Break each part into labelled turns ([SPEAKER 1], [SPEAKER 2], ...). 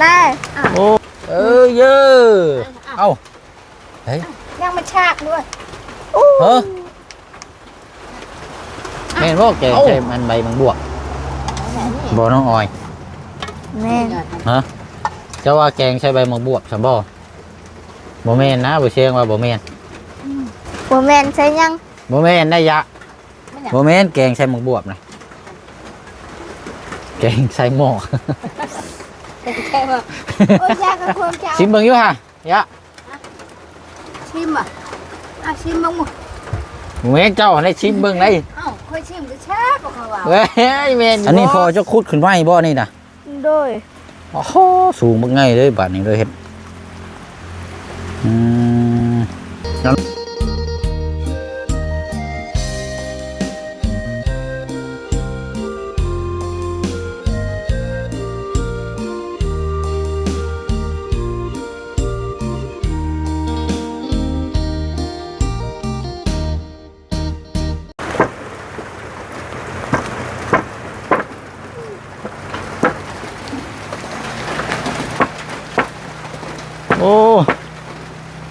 [SPEAKER 1] แน่
[SPEAKER 2] โอ้เออเยอะเอ้าเฮ้ย
[SPEAKER 1] ยังมาชากด้วย
[SPEAKER 2] เฮ้อแม่นบ่แกงใช่มันใบมังบวกบ่น้องออย
[SPEAKER 1] แม่
[SPEAKER 2] ฮะเจ้าว่าแกงใช้ใบมังบวบใช่บ่บ่แม่นนะบ่เชียงว่าบ่แม่น
[SPEAKER 1] บัวแมนใช่ยัง
[SPEAKER 2] บ่แม่นได้ยะบ่แม่นแกงใช้มังบวบนะแกงใส่หม้อ
[SPEAKER 1] แค่ว่าโอ้ยยากกับความเจ้า
[SPEAKER 2] ชิมเบิ่งอยู่ฮะยะ
[SPEAKER 1] ชิมอะอะชิมบ้างมั้ง
[SPEAKER 2] บ่แม่นเจ้าได้ชิมเบิ่งได้
[SPEAKER 1] เอ้าค่อยชิมก็ชากกว่าเขาว่า
[SPEAKER 2] เว้ยแม่นอันนี้พอเจะขุดขึ้นไว้บ่นี่น่ะ
[SPEAKER 1] โดย
[SPEAKER 2] โอ้โหสูงบักไงเลยบาดนี้เลยเฮ็ดอืม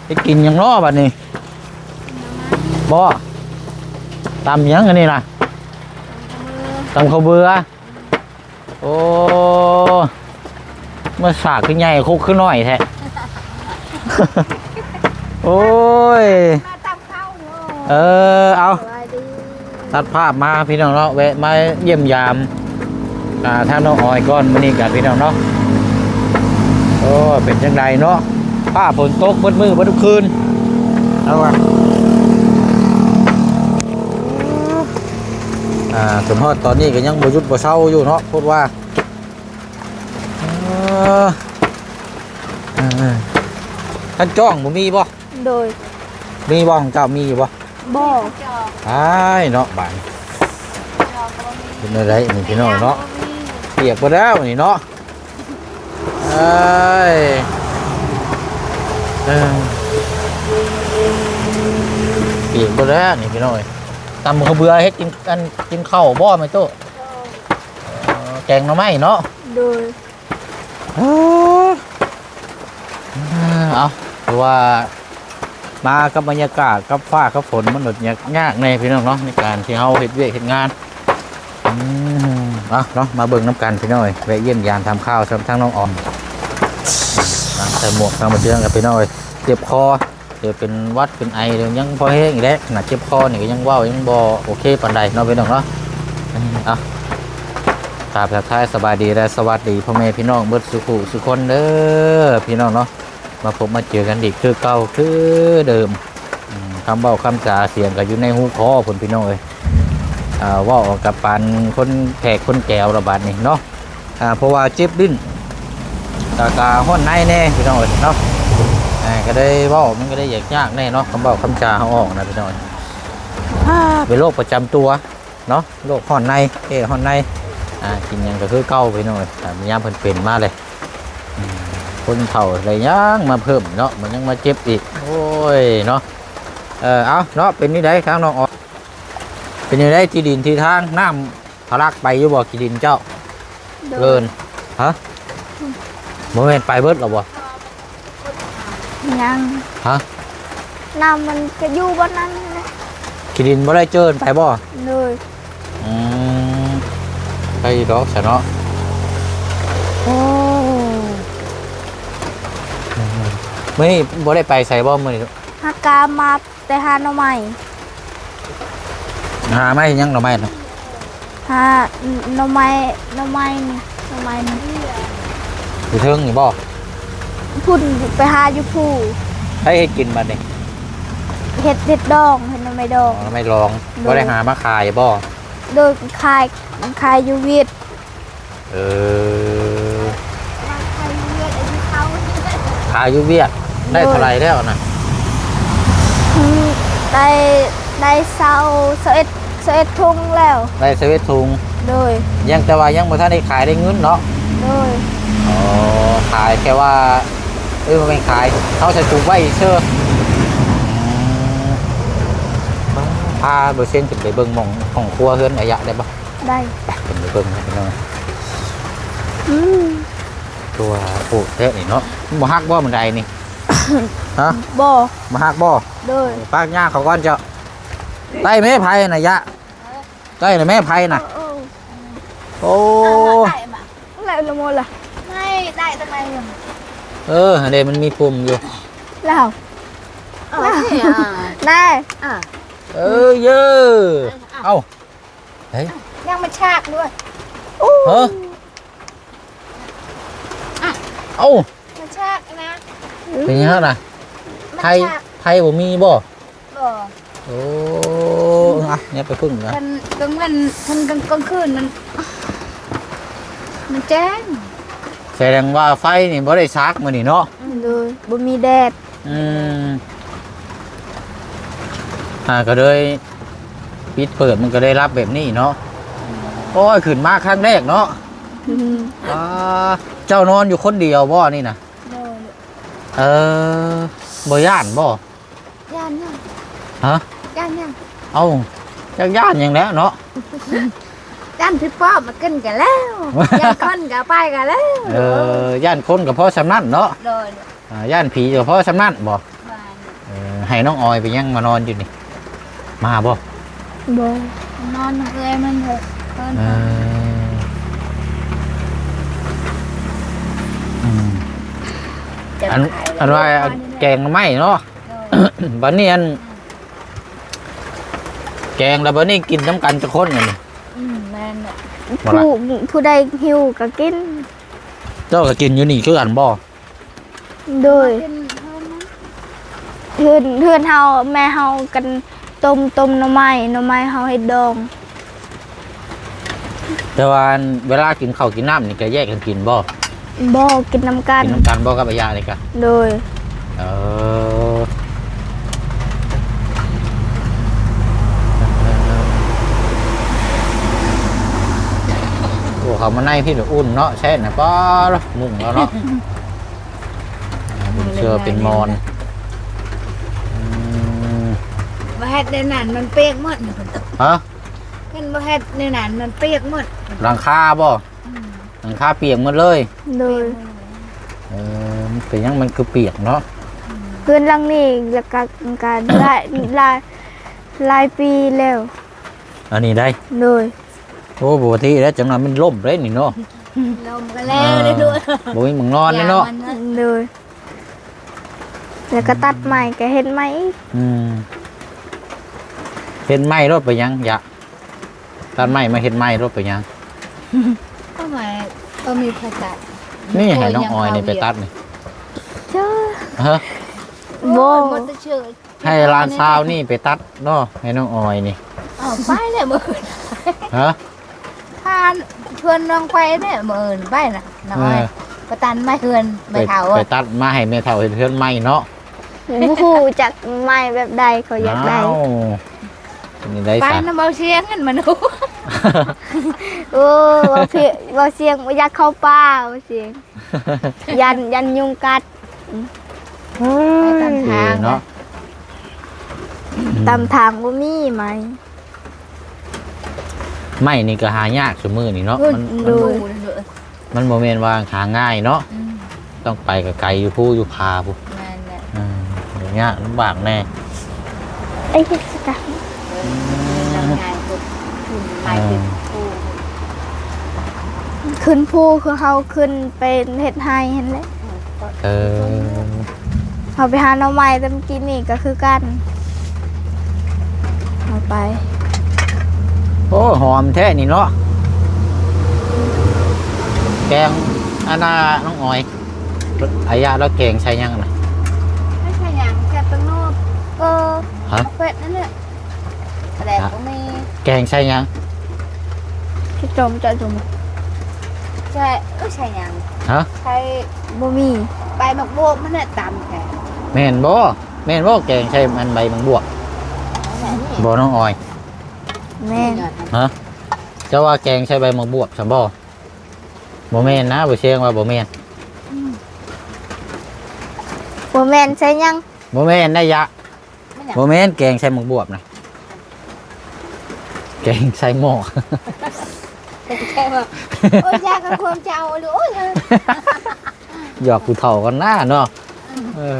[SPEAKER 2] ไปกินหยังน้อบัดนี้บ่ตำหยังอันนี้น่ะตำข้าวเบื่อโอ้เมื่อสากขึ้นใหญ่คุกขึ้นน้อยแท้ โอ้ย
[SPEAKER 1] มาตามเข้าเนาะ
[SPEAKER 2] เออ เอา
[SPEAKER 1] สวัสดี
[SPEAKER 2] ตัดภาพมาพี่น้องเนาะแวะมาเยี่ยมยามอ่าท่านน้องออยก่อนมื้อนี้กับพี่น้องเนาะ โอ้ เป็นจังไดเนาะ ฟ้าฝนตกเบิดมือเบิดคืนเอาว่ะอ่าจนฮอดตอนนี้ก็ยังบ่หยุดบ่เศร้าอยู่เนาะพูดว่าเออเออท่านจ้องบ่มีบ่
[SPEAKER 1] โดย
[SPEAKER 2] มีบ่ของเจ้ามีอยู่บ่
[SPEAKER 1] บ่
[SPEAKER 2] อ้ายเนาะบานเป็นอะไรนี่พี่น้องเนาะเปียกไปแล้วนี่เนาะเอ้ย เออปีกไปแล้วนี่พี่น้อยตำข้าวเบื่อเฮ็ดกินกันกินข้าวบ่ไหมโตเออแกงหน่อไม้เนาะ
[SPEAKER 1] โดย
[SPEAKER 2] เออเอาถือว่ามากับบรรยากาศกับฟ้ากับฝนมันหนดยากยากในพี่น้องเนาะในการที่เฮาเฮ็ดเวียกเฮ็ดงานอืมเอาเนาะมาเบิ่งน้ำกันพี่น้อยแวะเยี่ยมยามทำข้าวซ้ำทั้งน้องออมน ใส่หมวกทางมาเดืองกับพี่น้อยเจ็บคอเดี๋ยวเป็นวัดเป็นไอเดี๋ยวยังพอแห้งอีกแล้วขนาดเจ็บคอนี่ก็ยังว้าวยังบ่โอเคปานใดเนาะพี่น้องเนาะอืมเอากราบทักทายสบายดีและสวัสดีพ่อแม่พี่น้องเบิดสุขุสุคนเด้อพี่น้องเนาะมาพบมาเจอกันอีกคือเก่าคือเดิมอืมคำเบาคำจาเสียงก็อยู่ในหูคอผลพี่น้องเอ้ยว่าออกกับปานคนแขกคนแก้วระบาดนี่เนาะเพราะว่าเจ็บดิ้น ตากาห้อนในแน่พี่น้องเอ้ยเนาะอ่าก็ได้เว่ามันก็ได้อยากยากแน่เนาะคำเบาคำจาเขาออกนะพี่น้องเอ้ยอ่าเป็นโรคประจำตัวเนาะโรคห้อนในเอ้ห้อนในอ่ากินหยังก็คือเก่าพี่น้องเอ้ยแต่มียามเพิ่นเป็นมาเลยคนเฒ่าอะไรยังมาเพิ่มเนาะมันยังมาเจ็บอีกโอ้ยเนาะเออเอาเนาะเป็นนี่ได้ข้างน้องออกเป็นนี่ได้ที่ดินที่ทางน้ำทะลักไปอยู่บ่ที่ดินเจ้า
[SPEAKER 1] โด
[SPEAKER 2] เกิ
[SPEAKER 1] ย
[SPEAKER 2] นฮะ โมเมนไปเบิดหรอบ่
[SPEAKER 1] ยัง
[SPEAKER 2] ฮะ
[SPEAKER 1] น้ำมันก็อยู่บนนั้นนะ
[SPEAKER 2] ที่ดินบ่ได้เจินไปบ่
[SPEAKER 1] โดย
[SPEAKER 2] อืมไปดอกซะเนาะโอ้มื้อนี้บ่ได้ไปใส่บ่มื้อนี้
[SPEAKER 1] ฮากามาแต่หาหน่อไม้
[SPEAKER 2] หาไม้ยังหน่อไม้เนาะ
[SPEAKER 1] หาหน่อไม้หน่อไม้นี่หน่อไม้นี่
[SPEAKER 2] อยู่เทิงนี่บ่
[SPEAKER 1] พุ่นไปหาอยู่ผู้
[SPEAKER 2] ให้ให้กินบัดนี้
[SPEAKER 1] เห็ดเห็ดดองเห็ดหน่อไม้ดอง
[SPEAKER 2] อ๋อไม่ลองบ่ได้หามาขายบ่
[SPEAKER 1] โดยคายคายอยูเวียด
[SPEAKER 2] เออ
[SPEAKER 1] คายอยูเวียดไอ้ที่เขา
[SPEAKER 2] ขายอยู่เวียดได้เท่าไหรแล้วนะ
[SPEAKER 1] ได้ได้เศร้าเสอ็ดเสอ็ดทุ่งแล้ว
[SPEAKER 2] ได้เซเว่นทุง
[SPEAKER 1] โดย
[SPEAKER 2] ยังแต่ว่ายังบ่ทันได้ขายได้เงินเนาะ
[SPEAKER 1] โดย
[SPEAKER 2] อ๋อขายแค่ว่าเอ้ยมันเป็นขายเขาจะปลูกไว้เชื่อมพาเบอร์เซ็นต์ขึ้นไปเบิ่งหมองของครัวเฮือนอายะได้ปะ
[SPEAKER 1] ได้
[SPEAKER 2] ไปขึ้นไปเบิ่งนะพี่น้อง
[SPEAKER 1] อืม
[SPEAKER 2] ตัวปลูกเทะนี่เนาะบ่ฮักบ่มันใดนี่ฮะ
[SPEAKER 1] บ่
[SPEAKER 2] บ่ฮักบ่
[SPEAKER 1] โดย
[SPEAKER 2] ปากย่าเขาก่อนเจ้าไล่แม่ไผ่น่ะยะไล่น่ะแม่ไผ่น่ะ
[SPEAKER 1] เออ
[SPEAKER 2] โอ้
[SPEAKER 3] ได้ปะ
[SPEAKER 1] แล้วละโมล่ะ
[SPEAKER 3] ได้ตั้งแต่ยัง
[SPEAKER 2] เออเดี๋ยวมันมีปุ่มอยู่
[SPEAKER 1] แล้ว
[SPEAKER 3] โอเคอะ
[SPEAKER 1] นาย
[SPEAKER 3] อะ
[SPEAKER 2] เออเยอะเอาเฮ้ย
[SPEAKER 3] ยังมันชากด้วย
[SPEAKER 2] เฮ้อเอ้า
[SPEAKER 3] มันชากนะ
[SPEAKER 2] เป็นยังไงน่ะไทยไทยบ่มีบ่
[SPEAKER 3] บ่
[SPEAKER 2] โอ้อะเนี่ยไปพึ่งนะ
[SPEAKER 3] มันกลางวันทั้งกลางกลางคืนมัน มันแจ้ง
[SPEAKER 2] แสดงว่าไฟนี่บ่ได้ซักมื้อนี่เนาะ
[SPEAKER 1] โดยบ่มีแดด
[SPEAKER 2] อืมอ่าก็เลยปิดเปิดมันก็ได้รับแบบนี้เนาะโอ้ยขึ้นมาครั้งแรกเนาะ
[SPEAKER 1] อืม
[SPEAKER 2] อ่าเจ้านอนอยู่คนเดียวบ่นี่นะ
[SPEAKER 3] โดน
[SPEAKER 2] เออบ่ย่านบ่
[SPEAKER 3] ย่านยัง
[SPEAKER 2] ฮะ
[SPEAKER 3] ย่านยัง
[SPEAKER 2] เอ้าจักย่านหยังแล้วเนาะ
[SPEAKER 3] ย่านพี่ป้อมมากินกันแล้วย่านคนกับไปกันแล้ว
[SPEAKER 2] เออย่านคนกับพ่อสำนั่นเนาะ
[SPEAKER 3] โดน
[SPEAKER 2] อ่าย่านผีกับพ่อสำนั่นบ่
[SPEAKER 3] บ้าน
[SPEAKER 2] เออให้น้องออยไปยังมานอนอยู่นี่ มาบ่
[SPEAKER 1] บ่
[SPEAKER 3] นอนเลยมันเถอะเพิ่น
[SPEAKER 2] เอออืม
[SPEAKER 3] จะ
[SPEAKER 2] อัน
[SPEAKER 3] ขาย
[SPEAKER 2] อันว่าแกงไม่เนาะ
[SPEAKER 3] โดน
[SPEAKER 2] บัดนี้อัน แกงแล้วบัดนี้กินน้ำกันจะคนอย่างนี้
[SPEAKER 3] อืมแม่นน่ะ
[SPEAKER 2] บ่ล่ะ
[SPEAKER 1] ผู้ผู้ใดหิวก็กิน
[SPEAKER 2] เจ้าก็กินอยู่นี่คือกันบ่
[SPEAKER 1] โดย
[SPEAKER 3] กินเพิ่นนะ
[SPEAKER 1] เพื่อนเพื่อนเฮาแม่เฮากันต้มต้มหน่อไม้หน่อไม้เฮาให้ดอง
[SPEAKER 2] แต่ว่าอันเวลากินข้าวกินน้ำนี่ก็แยกกันกินบ่
[SPEAKER 1] บ่กินน้ำกัน
[SPEAKER 2] กินน้ำกันบ่กับอายาเลยกะ
[SPEAKER 1] โดย
[SPEAKER 2] เออ เขามาในพี่เดี๋ยวอุ่นเนาะใช่นะป้าละมุ่งแล้วเนาะบุญเชื่อเป็นมอนอืม
[SPEAKER 3] บ่เฮ็ดในนั้นมันเปียกหมดนี่เพิ่น
[SPEAKER 2] ฮะ
[SPEAKER 3] กันบ่เฮ็ดในนั้นมันเปียกหมด
[SPEAKER 2] หลังคาบ่หลังคาเปียกหมดเลย
[SPEAKER 1] โดย
[SPEAKER 2] เออมันเป็นหยังมันคือเปียกเนาะ
[SPEAKER 1] เพื่อนหลังนี้แล้วก็การหลายหลายหลายปีแล้ว
[SPEAKER 2] อันนี้ได้
[SPEAKER 1] โดย
[SPEAKER 2] โอ้ปกติแล้วจังนั้นมันล่มเลยนี่เนาะ
[SPEAKER 3] ลมก็แล้วได้ด้วย
[SPEAKER 2] บ่มีหมึงนอนเลยเนาะ
[SPEAKER 3] อย่มั
[SPEAKER 1] โดยแล้วก็ตัดใหม่ก็เห็นไหม
[SPEAKER 2] อืมเห็นไหมรถไปยังอยะตัดไหมมาเห็นไหมรถไปยัง
[SPEAKER 3] ก็หมายก็มีภาษา
[SPEAKER 2] นี่ให้น้องออยนี่ไปตัดนี่
[SPEAKER 1] เจ้า
[SPEAKER 2] ฮะ
[SPEAKER 1] โบ
[SPEAKER 3] หมดชื่อ
[SPEAKER 2] ให้ร้านซาวนี่ไปตัดเนาะให้น้องออยนี่
[SPEAKER 3] เอาไปเลยมื้อ
[SPEAKER 2] ฮะ
[SPEAKER 3] ทานชวนน้องไปเนี่ยมื้อไปน่ะน้อย
[SPEAKER 2] เออ
[SPEAKER 3] ประตันไม่เฮือน
[SPEAKER 2] ไป
[SPEAKER 3] ไม่เฒ่า
[SPEAKER 2] ไป
[SPEAKER 3] อะ
[SPEAKER 2] ตัดมาให้แม่เฒ่าเห็นเพื่อนไหมเนาะ
[SPEAKER 1] บูฮูจากไม้แบบใดเขาอยากได้
[SPEAKER 2] อ้าวนี่ได้
[SPEAKER 3] ไป
[SPEAKER 2] สัก
[SPEAKER 3] นำเอาเสียงกันมาดู
[SPEAKER 1] เออว่าเพียว่าเสียงว่าอยากเข้าป่าว่าเสียง ยันยันยุงกัด
[SPEAKER 3] ไปตามทาง
[SPEAKER 2] เนาะ
[SPEAKER 1] ตามทางว่ามีไหม
[SPEAKER 2] ไม่นี่ก็หายากสมือนี่เนาะ
[SPEAKER 3] เพิ่น
[SPEAKER 2] มัน
[SPEAKER 3] ดู
[SPEAKER 1] ดู
[SPEAKER 3] ดู
[SPEAKER 2] มันโมเมนว่าหาง่ายเนาะ
[SPEAKER 3] อืม
[SPEAKER 2] ต้องไปกับไกลอยู่ผู้อยู่พาผู้
[SPEAKER 3] แม่นแหละ
[SPEAKER 2] อืมอย่างเงี้ยลำบากแน่
[SPEAKER 1] ไอ้เหี้ยสกัด
[SPEAKER 3] ทำงานปุ๊บคุณไปถึงผู้
[SPEAKER 1] ขึ้นภูคือเขาขึ้นเป็นเห็ดไฮเห็นเลย
[SPEAKER 2] เออ
[SPEAKER 1] เขาไปหาหน่อไม้แต่เมื่อกี้นี่ก็คือกันเอาไป
[SPEAKER 2] โอ้หอมแท้นี่เนาะแกงอันน่าน้องออยอายาแล้วแกงใช้ยังนะ
[SPEAKER 3] ไม่ใช่อย่างแค่ตั้งโน้ตก็
[SPEAKER 2] ฮะ
[SPEAKER 3] เป็ดนั่นแหละแต่ก็มี
[SPEAKER 2] แกงใช้ยัง
[SPEAKER 1] ที่จมจะจม
[SPEAKER 3] ใช่เออใช่อย่าง
[SPEAKER 2] ฮะ
[SPEAKER 3] ใช่
[SPEAKER 1] บ่มี
[SPEAKER 3] ใบมะโบกมันน่ะตำแค่
[SPEAKER 2] แม่นบ่แม่นบ่แกงใช้มันใบมังบวก
[SPEAKER 3] นั่นแหละนี่
[SPEAKER 2] บ่น้องออย
[SPEAKER 1] แม่น
[SPEAKER 2] ฮะเจ้าว่าแกงใช้ใบมังบวบสัมบ่บ่แม่นนะบ่เชียงว่าบ่แม่น
[SPEAKER 1] บ่แม่นใช่ยัง
[SPEAKER 2] บ่แม่นได้ยะ
[SPEAKER 3] ไม่อยาก
[SPEAKER 2] บ่แม่นแกงใช้มังบวบนะแกงใช้หม้อ
[SPEAKER 3] แค่ว่าโอ้ยยากกับความเจ้าหรือโอ้ย
[SPEAKER 2] หยอกกูเถ่ากันหน้าเนาะเออ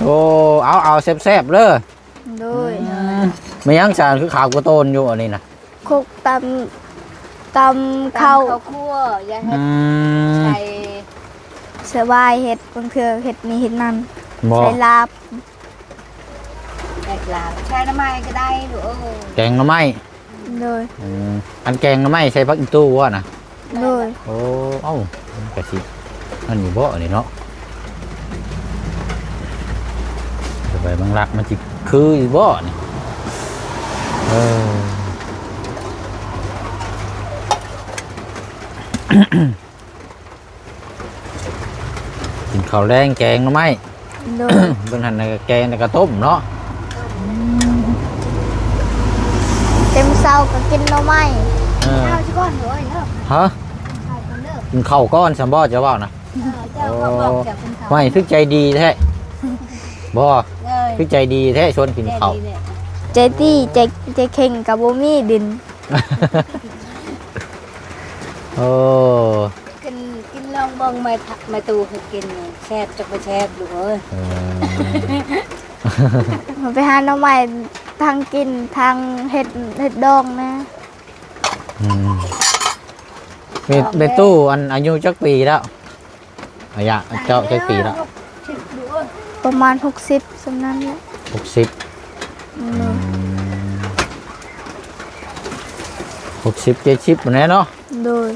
[SPEAKER 2] โอ้เอาเอาแซ่บๆเด้อ
[SPEAKER 1] โดย
[SPEAKER 2] ไม่ยังจานคือขาวกระโตนอยู่อันนี้นะ
[SPEAKER 1] คุกตำตำข้าว
[SPEAKER 3] ข้าวคั่วอย่าให้
[SPEAKER 2] อืม
[SPEAKER 3] ใส่
[SPEAKER 1] สบายเห็ดบางเทือเห็ดนี้เห็ดนั้น
[SPEAKER 2] บอ
[SPEAKER 1] ใส่ลาบ
[SPEAKER 3] แอกลาวใช้น้ำมันก็ได้หรือเออ
[SPEAKER 2] แกงหน่อไม้
[SPEAKER 1] โดย
[SPEAKER 2] อืมอันแกงหน่อไม้ใส่พักอีตู้วะนะ
[SPEAKER 1] โดย
[SPEAKER 2] โอ้เอ้ากะสิอันนี้บ่อันนี้เนาะเดี๋ยวไปบางรักมันจิ คืออีบ่นี่เออกินข้าวแรงแกงหน่อไม้
[SPEAKER 1] โดย
[SPEAKER 2] เบิ่งหันน่ะก็แกงแล้วก็ต้มเนาะ
[SPEAKER 1] เต็มเศร้าก็กินหน่อไม้
[SPEAKER 2] เออ
[SPEAKER 3] ข้าวชิก้อนหรือเนาะ
[SPEAKER 2] ฮะ
[SPEAKER 3] ข้าวกันเด้อ
[SPEAKER 2] กินข้าวก้อนซัมบ่จะว่านะ
[SPEAKER 3] เจ้าก็บอกจากคุณเขา
[SPEAKER 2] ไม่คือใจดีแท้บ่
[SPEAKER 3] เลย
[SPEAKER 2] คือใจดีแท้ชวนกินข้าว
[SPEAKER 3] เนี่ย
[SPEAKER 1] ใจตี้ใจใจเข่งกับบ่มีดิน
[SPEAKER 2] โอ้
[SPEAKER 3] กินกินลองเบิ่งไม่ทะไม่ตูให้กินเนี่ยแซ่บจะไปแซ่บดูเอ้ย
[SPEAKER 2] เออ
[SPEAKER 1] มันไปหาหน่อไม้ทางกินทางเห็ดเห็ดดองนะ
[SPEAKER 2] อืมเบเบตู้อันอายุจักปีแล้วอายุเจ้าจักปีแล้ว
[SPEAKER 3] ชิบดูเอ้ย
[SPEAKER 1] ประมาณ 60สำนั้นแหละ
[SPEAKER 2] หกสิบ
[SPEAKER 1] อืม
[SPEAKER 2] หกสิบเจ็ดสิบแน่เนาะ
[SPEAKER 1] โดย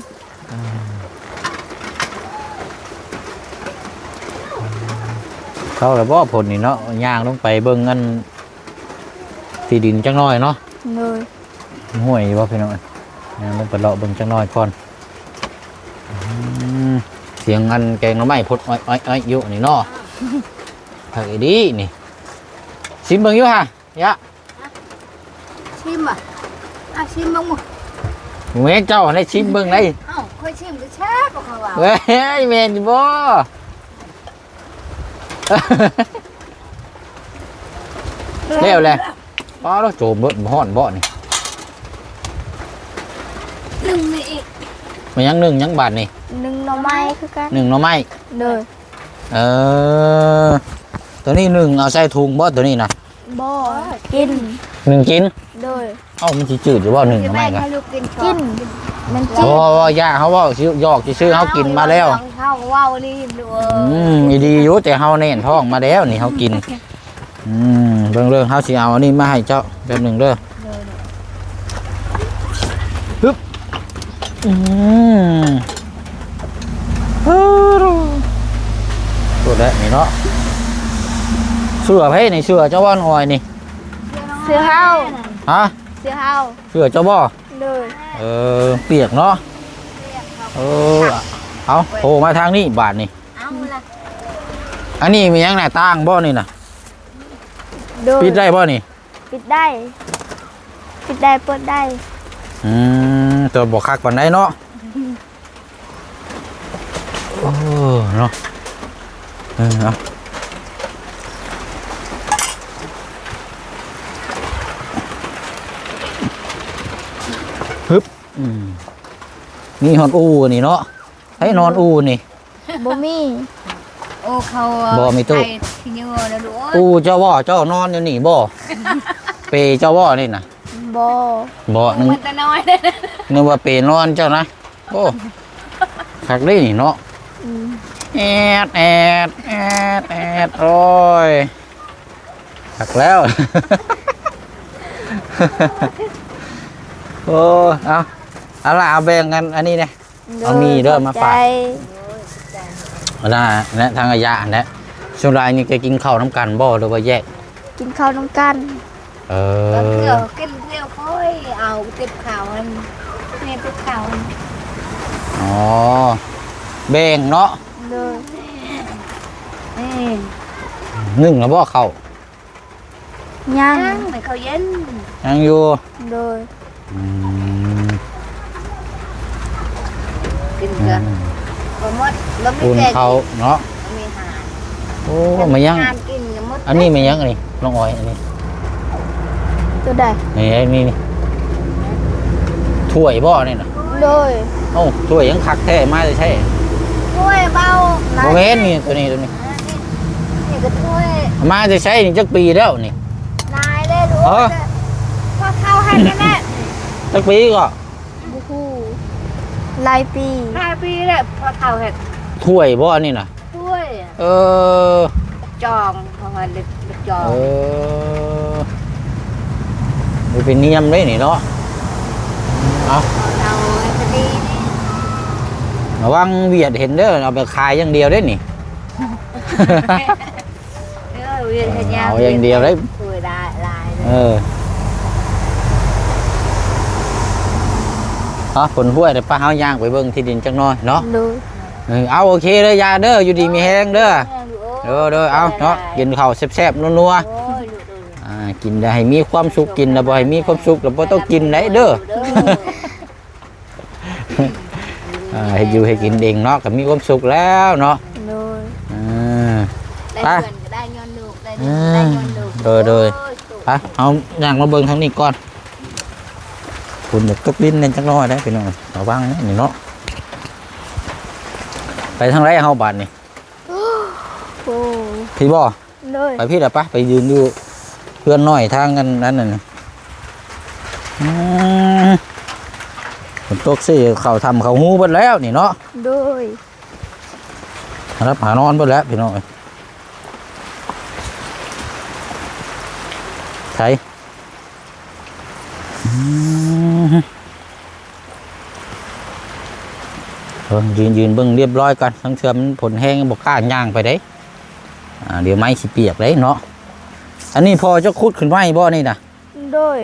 [SPEAKER 2] เขาแล้วบ่ผลนี่เนาะย่างลงไปเบิ่งเงินที่ดินจังน้อยเนาะ
[SPEAKER 1] โดย
[SPEAKER 2] ห่วยบ่พี่น้องย่างลงไปเลาะเบิ่งจังน้อยก่อนอืมเสียงอันแกงหน่อไม้พดอ้อยอ้อยอ้อยอยู่นี่เนาะ ผักอีดีนี่ชิมเบิ่งอยู่ฮะยะ
[SPEAKER 3] ชิมอะอะชิมบ้างมั้ง
[SPEAKER 2] เว้ยเจ้าได้ชิมเบิ่งได้
[SPEAKER 3] เอ้าค่อยชิมก็แซ่บกว่าเขาว่า
[SPEAKER 2] เว้ยแม่นบ่เร็วเลยป้าเราโจมเบิ่นบ่ฮ้อนบ่นี่
[SPEAKER 3] หนึ่งนี่อีก
[SPEAKER 2] มันยังหนึ่งยังบาทนี่
[SPEAKER 1] หนึ่งหน่อไม้คือกัน
[SPEAKER 2] หนึ่งหน่อไม้
[SPEAKER 1] โดย
[SPEAKER 2] เออ ตัวนี้หนึ่งเอาใส่ถุงบ่ตัวนี้นะ
[SPEAKER 1] บ่กิน
[SPEAKER 2] หนึ่งกิน
[SPEAKER 1] โดย
[SPEAKER 2] เอ้ามันสิจืดหรือว่าหนึ่งหน่อ
[SPEAKER 3] แม่
[SPEAKER 2] ไม้กัน
[SPEAKER 3] ให้ลูกกิน
[SPEAKER 1] กินมัน
[SPEAKER 2] โอ้
[SPEAKER 1] จีด
[SPEAKER 2] ว่าย่าเขาเว่าสิหยอกสิซื้อเขากินมาแล้ว
[SPEAKER 3] เข้าว้าวนี่ดูเอ
[SPEAKER 2] อื
[SPEAKER 3] อ
[SPEAKER 2] มมีดีอยู่แต่เฮาเน้นท้องมาแล้วนี่เฮากินอืมเบิ่งเรื่องเฮาสิเอาอันนี้มาให้เจ้าแป๊บหนึงเด้อฮึบอืมตัวแรกนี่เนาะเสื้อไผนี่เสื้อเจ้าว่านอ้อยนี่
[SPEAKER 1] เสือเฮา
[SPEAKER 2] ฮะ
[SPEAKER 1] เสือเฮา
[SPEAKER 2] เสื้อเจ้าบ่
[SPEAKER 1] โดย
[SPEAKER 2] เออเปียกเนาะเออเอาโผล่มาทางนี้บาทนี่
[SPEAKER 3] เอาละ
[SPEAKER 2] อันนี้มีหยังหน้าต่างบ่นี่น่ะ
[SPEAKER 1] โดย
[SPEAKER 2] ปิดได้บ่นี่
[SPEAKER 1] ปิดได้ ปิดได้เปิดได้
[SPEAKER 2] อืมตัวบ่คักปานใดเนาะโอ้เนาะเออเอาฮึบอื มนี่ฮอนอูนี่เนาะให้นอนอูนี่
[SPEAKER 1] บ่มี
[SPEAKER 3] โอ้เขา
[SPEAKER 2] บ่มีตู้
[SPEAKER 3] ใส่ที่ยืนแล้วดู
[SPEAKER 2] อูเจ้าบ่เจ้านอนอยู่นี่บ่เปเจ้าบ่นี่น่ะ
[SPEAKER 1] บ่
[SPEAKER 2] บ่นึง
[SPEAKER 3] มันแต่น้อยเลย
[SPEAKER 2] นึกว่าเปนอนเจ้านะโอ้คักเลยนี่เนาะ
[SPEAKER 1] อืม
[SPEAKER 2] แอดแอดแอดแอดโอ้ยคักแล้ว โอ้ เอา เอาละเอาแบ่งกันอันนี้เนี่ย เอามีเด้อมาฝาก
[SPEAKER 1] ขอบใจ
[SPEAKER 2] เอาละนะทางอายะนะช่วงรายนี้แกกินข้าวน้ำกันบ่หรือว่าแยก
[SPEAKER 1] กินข้าวน้ำกัน
[SPEAKER 2] เอ
[SPEAKER 3] ก็
[SPEAKER 2] อ
[SPEAKER 3] เที่ยวกินเที่ยวค่อยเอาติดข่าวมันนี่ติดข่าวมัน
[SPEAKER 2] อ๋อแบ่งเนาะ
[SPEAKER 1] โดย
[SPEAKER 3] นี่
[SPEAKER 2] นึ่งแล้วบ่เข้าว
[SPEAKER 1] ย่าง
[SPEAKER 3] นั่งให้เขาเย็น
[SPEAKER 2] ยังอยู่
[SPEAKER 1] โดย
[SPEAKER 2] อืม
[SPEAKER 3] กินกันบ่หมดบ่มี
[SPEAKER 2] อุ่น
[SPEAKER 3] แต่
[SPEAKER 2] เขาเนาะ
[SPEAKER 3] บ่มีหาร
[SPEAKER 2] โอ้มายัง
[SPEAKER 3] หารกินก็หมด
[SPEAKER 2] อันนี้มายังอันนี้น้องอ้อยอันนี้
[SPEAKER 1] ตัวใด
[SPEAKER 2] นี่ไอ้นี่นี่ถ้วยบ่นี่น่ะ
[SPEAKER 1] โดย
[SPEAKER 2] เอ้าถ้วยยังคักแท้มาจะใช่
[SPEAKER 1] ถ้วยเบา
[SPEAKER 2] โมเมนนี่ตัวนี้ตัวนี้
[SPEAKER 1] นี่ก็ถ้วย
[SPEAKER 2] มาจะใช้นี่จักปีแล้วนี่
[SPEAKER 1] นายได้รู้
[SPEAKER 2] เออ
[SPEAKER 1] พอเข้าให้แน่แน่
[SPEAKER 2] จักปีก็
[SPEAKER 1] บูฮู หลายปี
[SPEAKER 3] ห้าปีแล้วพอเท่าเห็ด
[SPEAKER 2] ถ้วยบ่นี่น่ะ
[SPEAKER 3] ถ้วย
[SPEAKER 2] เออ
[SPEAKER 3] จองเพราะว่าเล็กเล็กจอง
[SPEAKER 2] เออมันเป็นเนียมเลยนี่เนาะเอา
[SPEAKER 3] เอาไอ้คดีนี่
[SPEAKER 2] ระวังเวียดเห็นเด้อเอาไปขายอย่างเดียวได้อนี่
[SPEAKER 3] เออเวียนขยะ
[SPEAKER 2] เอาอย่างเดียวเลย
[SPEAKER 3] ถ้วยได้ลายเลย
[SPEAKER 2] เออ เอาผลห้วยเดี๋ยวป้าเฮาย่างไปเบิ่งที่ดินจังน้อยเนาะ
[SPEAKER 1] โดย
[SPEAKER 2] เออเอาโอเคเลยยาเด้ออยู่ดีมีแห้งเด้อเด้อเด้อเอาเนาะกินข้าวแซ่บๆนัว
[SPEAKER 3] โอ้ยลูกเอ้ย
[SPEAKER 2] ๆอ่ากินได้ให้มีความสุขกินแล้วบ่ให้มีความสุขแล้วบ่ต้องกินไหนเด้อ
[SPEAKER 3] เด้อ
[SPEAKER 2] อ่าให้อยู่ให้กินเองเนาะก็มีความสุขแล้วเนาะ
[SPEAKER 1] โดย
[SPEAKER 2] อ่า
[SPEAKER 3] ได้
[SPEAKER 2] ไป
[SPEAKER 3] เงินก็ได้ย้อนลูกได้
[SPEAKER 2] อื
[SPEAKER 3] เงิน
[SPEAKER 2] ม
[SPEAKER 3] ได้ย้อนลูก
[SPEAKER 2] โดยโดย
[SPEAKER 3] อ้สุข
[SPEAKER 2] ไปเอาอย่างมาเบิ่งทางนี้ก่อน คุณอยากตกดินเล่นจักหน้อยได้พี่น้องระวังนะนี่เนาะไปทางไรเฮาบาดนี่
[SPEAKER 1] โอ้
[SPEAKER 2] พี่บ่
[SPEAKER 1] โดย
[SPEAKER 2] ไปพี่เดี๋ยวปะไปยืนอยู่เพื่อนน้อยทางกันนั่นน่ะนะอืมฝนตกสิเขาทำเขาหูเบิดแล้วนี่เนาะ
[SPEAKER 1] โดย
[SPEAKER 2] รับหานอนเบิดแล้วพี่น้องเอ้ยใช่อืมเบิ่ง ยืนยืนเบิ่งเรียบร้อยกันทั้งเทือมันผลแห้งบกกล้าย่างไปได้อ่าเดี๋ยวไม้สิเปียกเลยเนาะอันนี้พอจะคุดขึ้นไม้บ่นี่นะ
[SPEAKER 1] โดย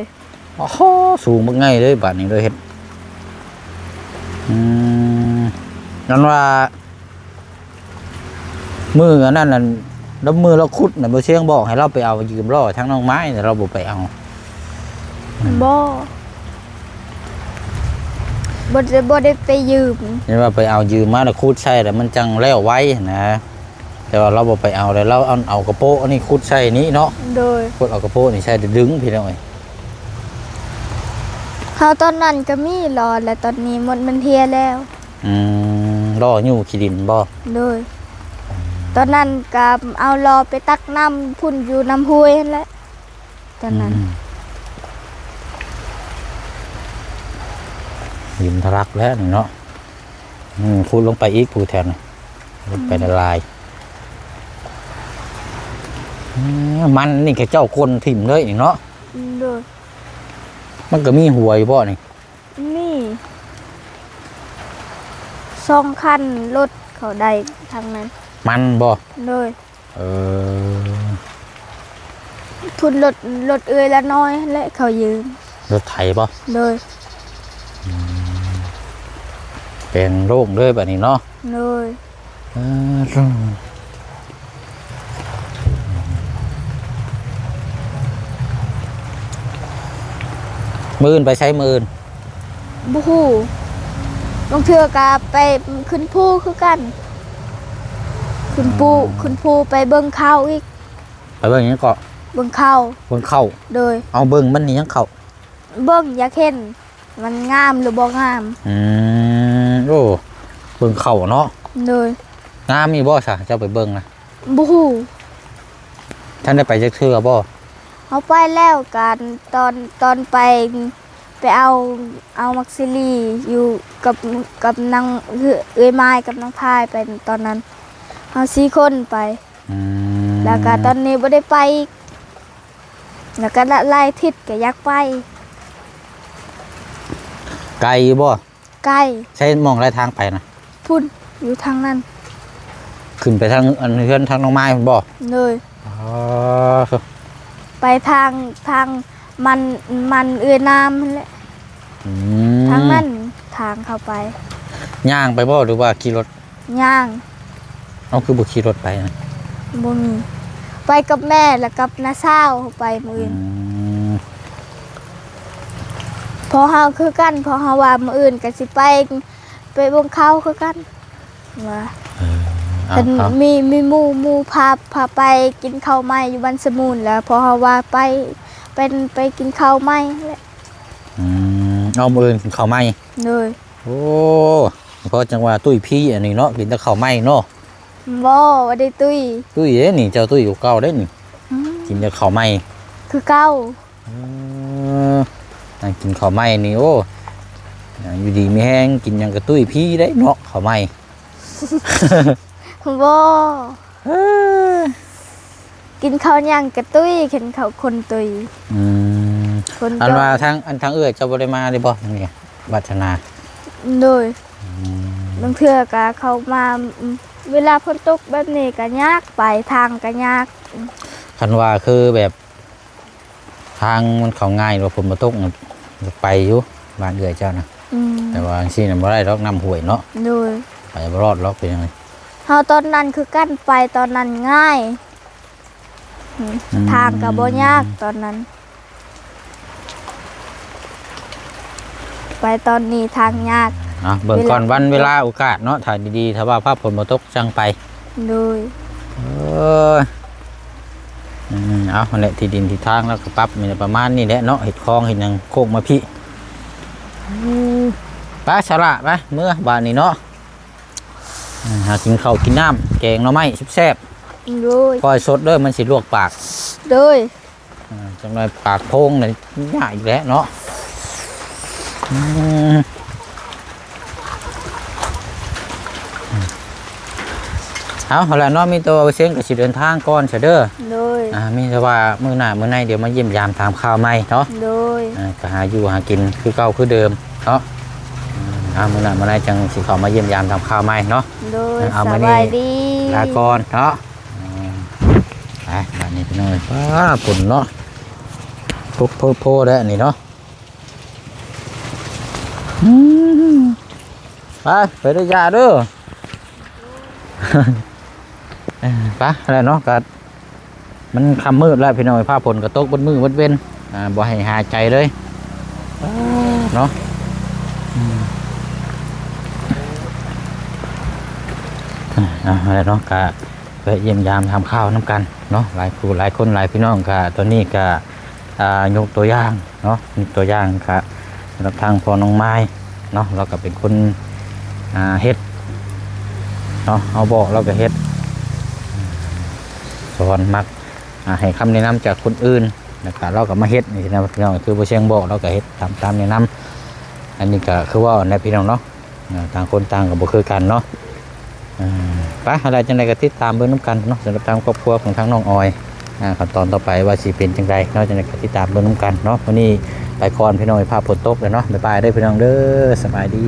[SPEAKER 2] โอ้โหสูงบักไงเลยบาดนี้เลยเห็ดอืมนั่นว่า มืออันนั้นน่ะแล้วมือเราคุดน่ะบ่เชียงบอกให้เราไปเอายืมล่อทั้งน้องไม้แต่เราบ่ไปเอา
[SPEAKER 1] บ่บ่ได้บ่ได้ไปยืม
[SPEAKER 2] นี่ว่าไปเอายืมมาแล้วคุดใช่แต่มันจังแล้วไว้นะแต่ว่าเราบ่ไปเอาเลยเราเอาเอากระโปะอันนี้คุดใช่นี้เนาะ
[SPEAKER 1] โดย
[SPEAKER 2] คุดเอากระโปะนี่ใช่ดึงพี่น้อย
[SPEAKER 1] เฮาตอนนั้นก็มีรอและตอนนี้หมดมันเทียแล้ว
[SPEAKER 2] อืมล่ออยู่ขี้ดินบ่
[SPEAKER 1] โดยตอนนั้นก็เอารอไปตักน้ำพุ่นอยู่น้ำห้วยนั่นแหละตอนนั้น
[SPEAKER 2] อืม ยิมทะลักแล้วนี่เนาะอืมพูดลงไปอีกพูดแทนน่ะลงไปละลายอืมมันนี่แค่เจ้าคนถิ่มเลยนี่เนาะ
[SPEAKER 1] โดย
[SPEAKER 2] มันก็มีหวยบ่นี่
[SPEAKER 1] นี่สองคันรถเขาได้ทางนั้น
[SPEAKER 2] มันบ่
[SPEAKER 1] โดย
[SPEAKER 2] เออ
[SPEAKER 1] พุ่นรถรถเอื้อยละน้อยและเขายืม
[SPEAKER 2] รถไถบ่
[SPEAKER 1] โดย
[SPEAKER 2] เป็นโรคเลยแบบนี้เนาะ
[SPEAKER 1] โดย
[SPEAKER 2] เออโร่มือนไปใช้มือน
[SPEAKER 1] บูฮูลงเทือกาไปขึ้นภูคือกัน ขึ้นปูขึ้นภูไปเบิ่งข้าวอีก
[SPEAKER 2] ไปเบิ่งหยังเกาะ
[SPEAKER 1] เบิ่งข้าว
[SPEAKER 2] เบิ่งเข้า
[SPEAKER 1] โดย
[SPEAKER 2] เอาเบิ่งมันนี่ยังเข้า
[SPEAKER 1] เบิ่งอยากเห็นมันงามหรือบ่งาม
[SPEAKER 2] อืม โอ้เบิ่งเข้าเนาะ
[SPEAKER 1] โดย
[SPEAKER 2] งามมีบ่ซะเจ้าไปเบิ่งนะ
[SPEAKER 1] บูฮู
[SPEAKER 2] ท่านได้ไปจักเทื่อบ่
[SPEAKER 1] เอาไปแล้วกันตอนตอนไปไปเอาเอามักซิลีอยู่กับกับนางเอ้ยไม้กับนางพายไปตอนนั้นเอาสี่คนไป
[SPEAKER 2] อืม
[SPEAKER 1] แล้วก็ตอนนี้บ่ได้ไปอีกแล้วก็ละลายทิศก็อยากไป
[SPEAKER 2] ไกลบ่
[SPEAKER 1] ใกล้
[SPEAKER 2] ใช้มองไรทางไปนะ
[SPEAKER 1] พุ่นอยู่ทางนั้น
[SPEAKER 2] ขึ้นไปทางอันเฮือนทางน้องไม้พุ่นบ่
[SPEAKER 1] เลย
[SPEAKER 2] อ๋อ
[SPEAKER 1] ไปทางทางมันมันเอือน้ำนั่นแหละ
[SPEAKER 2] อืม
[SPEAKER 1] ทางนั้นทางเข้าไป
[SPEAKER 2] ย่างไปบ่หรือว่าขี่รถ
[SPEAKER 1] ย่าง
[SPEAKER 2] เอาคือบุขี่รถไปนะ
[SPEAKER 1] บ่มีไปกับแม่แล้วกับน้าสาวไปมื้อ
[SPEAKER 2] อื
[SPEAKER 1] อื่น
[SPEAKER 2] ม
[SPEAKER 1] พ อเฮาคือกันพอเฮาว่ามื้ออื่นก็สิไปไปเบ่งเขาคือกันว่า
[SPEAKER 2] เอา
[SPEAKER 1] เป็น
[SPEAKER 2] เอา
[SPEAKER 1] มีมีหมู่หมู่พาพาไปกินข้าวไหม้อยู่บ้านสมุนแล้วพอเฮาว่าไปเป็นไปกินข้าวไหม้แหละ
[SPEAKER 2] อืมเอามือกินข้าวไหม้
[SPEAKER 1] เลย
[SPEAKER 2] โอ้เพราะจังว่าตุ้ยพี่อันนี้เนาะกินแต่ข้าวไหม้เนาะ
[SPEAKER 1] บ่ว่าได้ตุ้ย
[SPEAKER 2] ตุ้ยเด้นี่เจ้าตุ้ยอยู่เก่าเด้นี่
[SPEAKER 1] อืม
[SPEAKER 2] กินแต่ข้าวไหม้
[SPEAKER 1] คือเก้า
[SPEAKER 2] เออนั่ง กินข้าวไหม้นี่โอ้อ่าอยู่ดีมีแห้งกินหยังกระตุ้ยพี่ได้เนาะข้าวไหม้
[SPEAKER 1] บ่
[SPEAKER 2] เออ
[SPEAKER 1] กินข้าวย่างกระตุ้ยเข็นข้าวคนตุ้ย
[SPEAKER 2] อืม
[SPEAKER 1] คน
[SPEAKER 2] อัน
[SPEAKER 1] จ้
[SPEAKER 2] ว่าทางอันทางเอื้อเจ้าบ่ได้มาได้บ่ทางนี้บัตรนา
[SPEAKER 1] เลยบางเทื่อก็เข้ามาอืมเวลาฝนตกแบบนี้ก็ยากไปทางก็ยาก
[SPEAKER 2] คันว่าคือแบบ ทางมันเขาง่ายว่าฝนบ่ตกน่ะ ไปอยู่บ้านเอื้อเจ้านะ
[SPEAKER 1] อืม
[SPEAKER 2] แต่ว่าจังซี่น่ะบ่ได้ดอกน้ำห้วยเนาะ
[SPEAKER 1] เลย
[SPEAKER 2] ไปบ่รอดหรอกเป็นยังไง
[SPEAKER 1] เฮาตอนนั้นคือกั้นไปตอนนั้นง่ายอืม
[SPEAKER 2] อืม
[SPEAKER 1] ทางก็บ่ยากตอนนั้น ไปตอนนี้ทางยาก
[SPEAKER 2] เนาะเบิ่งก่อนวันเวลาโอกาสเนาะถ้าดีๆถ้าว่าภาพฝนบ่ตกจังไป
[SPEAKER 1] เลย
[SPEAKER 2] เอออืม เอาอันแหละที่ดินที่ทางแล้วก็ปรับมีประมาณนี้แหละเนาะเห็ดคลองเห็ดหยังโคกมาพี่ไปสละไปเมื่อบานนี้เนาะอืมหากินข้าวกินน้ำแกงหน่อไม้แซ่บ
[SPEAKER 1] เลย
[SPEAKER 2] ๆก้อยสดเด้อมันสิลวกปาก
[SPEAKER 1] เลย
[SPEAKER 2] อ่าจังเลยปากโพงเลยยากอีกแล้วเนาะอืม เอาเอาละเนาะมีตัวเสียงกับสิเดินทางก่อนเสยเด้อ
[SPEAKER 1] เลย
[SPEAKER 2] อ่ามีแต่ว่ามื้อหน้ามื้อในเดี๋ยวมาเยี่ยมยามถามข่าวใหม่เนาะ
[SPEAKER 1] เลย
[SPEAKER 2] อ่าก็หาอยู่หากินคือเก่าคือเดิมเนาะอืมอ่ามื้อหน้ามื้อในจังสิเข้ามาเยี่ยมยามถามข่าวใหม่เนาะ
[SPEAKER 1] เลย
[SPEAKER 2] เอา
[SPEAKER 1] ส
[SPEAKER 2] มานี่
[SPEAKER 1] บายดี
[SPEAKER 2] ลาก่อนเนาะอืมไปบ้านนี้พี่น้องว้าฝนเนาะพุกโพโพแล้วนี่เนาะอืมไปไปได้ยาเด้อเอ้ย ไปอะไรเนาะก็มันคำมืดแล้วพี่น้อยผ้าผลกระตกบนมือบนเว้นอ่าบ่ให้หาใจเลยเนาะอ่าอะไรเนาะกะไปเยี่ยมยามทำข้าวน้ำกันเนาะหลายครูหลายคนหลายพี่น้องกะตอนนี้กะอ่ายกตัวอย่างเนาะยกตัวอย่างกะสำหรับทางพอน้องไม้เนาะเราก็เป็นคนอ่าเฮ็ดเนาะเอาบอกเราก็เฮ็ด สอนมักให้คำแนะนำจากคนอื่นแล้วก็เราก็มาเฮ็ดนี่นะพี่น้องคือบ่เชียงบอกเราก็เฮ็ดตามตามแนะนำอันนี้ก็คือว่าในพี่น้องเนาะต่างคนต่างก็บ่คือกันเนาะไปอะไรจังไดก็ติดตามเบิ่งนํกันเนาะสำหรับทางครอบครัวของทางน้องออยอ่าขั้นตอนต่อไปว่าสิเป็นจังไดเนาะจังไดก็ติดตามเบิ่งนํกันเนาะวันนี้ไปก่อนพี่น้องภาพฝนตกแล้วเนาะบ๊ายบายเด้อพี่น้องเด้อสบายดี